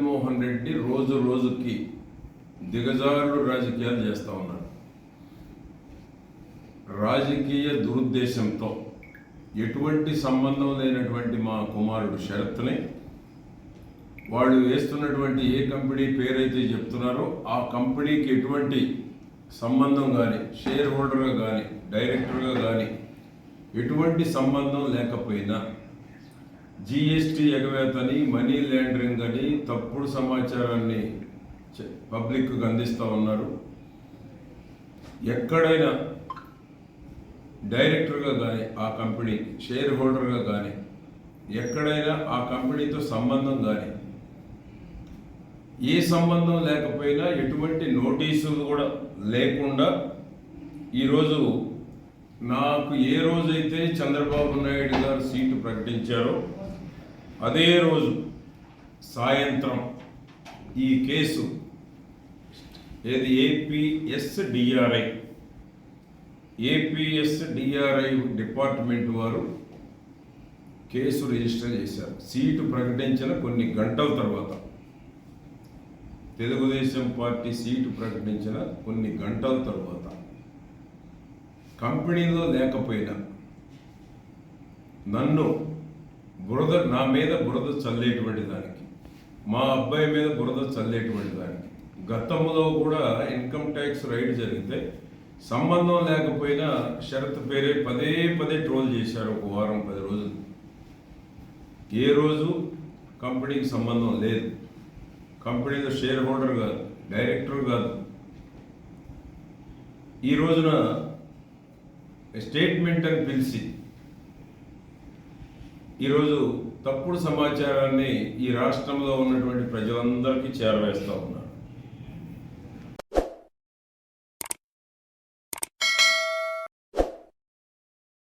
జగన్మోహన్ రెడ్డి రోజు రోజుకి దిగజారుడు రాజకీయాలు చేస్తూ ఉన్నాడు. రాజకీయ దురుద్దేశంతో ఎటువంటి సంబంధం లేనటువంటి మా కుమారుడు శరత్ని వాళ్ళు వేస్తున్నటువంటి ఏ కంపెనీ పేరైతే చెప్తున్నారో ఆ కంపెనీకి ఎటువంటి సంబంధం కానీ షేర్ హోల్డర్గా కానీ డైరెక్టర్గా కానీ ఎటువంటి సంబంధం లేకపోయినా జిఎస్టీ ఎగవేతని మనీ లాండరింగ్ అని తప్పుడు సమాచారాన్ని చె- పబ్లిక్కు అందిస్తూ ఉన్నారు. ఎక్కడైనా డైరెక్టర్గా కానీ ఆ కంపెనీ షేర్ హోల్డర్గా కానీ ఎక్కడైనా ఆ కంపెనీతో సంబంధం కానీ ఏ సంబంధం లేకపోయినా ఎటువంటి నోటీసులు కూడా లేకుండా ఈరోజు నాకు ఏ రోజైతే చంద్రబాబు నాయుడు గారు సీటు ప్రకటించారో అదే రోజు సాయంత్రం ఈ కేసు ఏది? APS DRI APS DRI department వారు కేసు రిజిస్టర్ చేశారు. సీటు ప్రకటించిన కొన్ని గంటల తర్వాత. తెలుగుదేశం పార్టీ సీటు ప్రకటించిన కొన్ని గంటల తర్వాత. కంపెనీలో లేకపోయినా నన్ను బురద నా మీద బురద చల్లేటువంటి దానికి. మా అబ్బాయి మీద బురద చల్లేటువంటి దానికి. గతంలో కూడా ఇన్కమ్ ట్యాక్స్ రైడ్ జరిగితే సంబంధం లేకపోయినా షరత్ పేరే పదే పదే ట్రోల్ చేశారు ఒక వారం పది రోజులు. ఏ రోజు? కంపెనీకి సంబంధం లేదు. కంపెనీలో షేర్ హోల్డర్ కాదు డైరెక్టర్ కాదు. ఈ రోజున స్టేట్మెంట్ అని పిలిచి ఈరోజు తప్పుడు సమాచారాన్ని ఈ రాష్ట్రంలో ఉన్నటువంటి ప్రజలందరికీ చేరవేస్తూ ఉన్నారు.